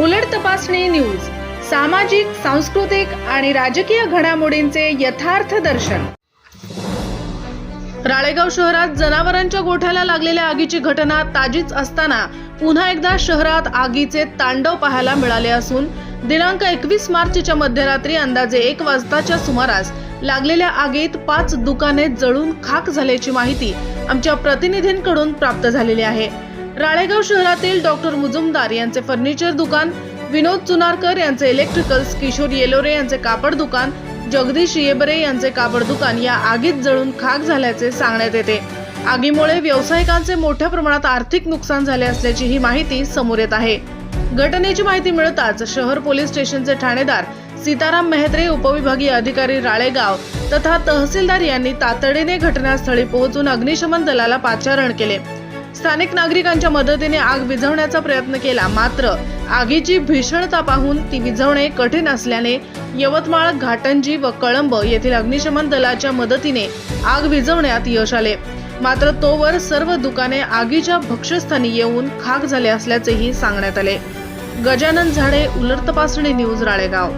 उलट तपासणी न्यूज सामाजिक सांस्कृतिक आणि राजकीय घडामोडींचे यथार्थ दर्शन. राळेगाव शहरात जनावरांच्या गोठ्याला लागलेल्या आगीची घटना ताजीच असताना पुन्हा एकदा शहरात आगीचे तांडव पाहायला मिळाले असून दिनांक एकवीस मार्चच्या मध्यरात्री अंदाजे एक वाजताच्या सुमारास लागलेल्या आगीत पाच दुकाने जळून खाक झाल्याची माहिती आमच्या प्रतिनिधींकडून प्राप्त झालेली आहे. राळेगाव शहरातील डॉक्टर मुजुमदार यांचे फर्निचर दुकान विनोद चुनारकर यांचे इलेक्ट्रिकल्स किशोर येलोरे यांचे कापड दुकान जगदीश येबरे यांचे कापड दुकान या आगीत जळून खाक झाल्याचे सांगण्यात येते. आगीमुळे व्यावसायिकांचे मोठ्या प्रमाणात आर्थिक नुकसान झाले असल्याची ही माहिती समोर येत आहे. घटनेची माहिती मिळताच शहर पोलीस स्टेशनचे ठाणेदार सीताराम मेहत्रे उपविभागीय अधिकारी राळेगाव तथा तहसीलदार यांनी तातडीने घटनास्थळी पोहोचून अग्निशमन दलाला पाचारण केले. स्थानिक नागरिकांच्या मदतीने आग विझवण्याचा प्रयत्न केला. मात्र आगीची भीषणता पाहून ती विझवणे कठीण असल्याने यवतमाळ घाटंजी व कळंब येथील अग्निशमन दलाच्या मदतीने आग विझवण्यात यश आले. मात्र तोवर सर्व दुकाने आगीच्या भक्षस्थानी येऊन खाक झाले असल्याचेही सांगण्यात आले. गजानन झाडे उलट तपासणी न्यूज राळेगाव.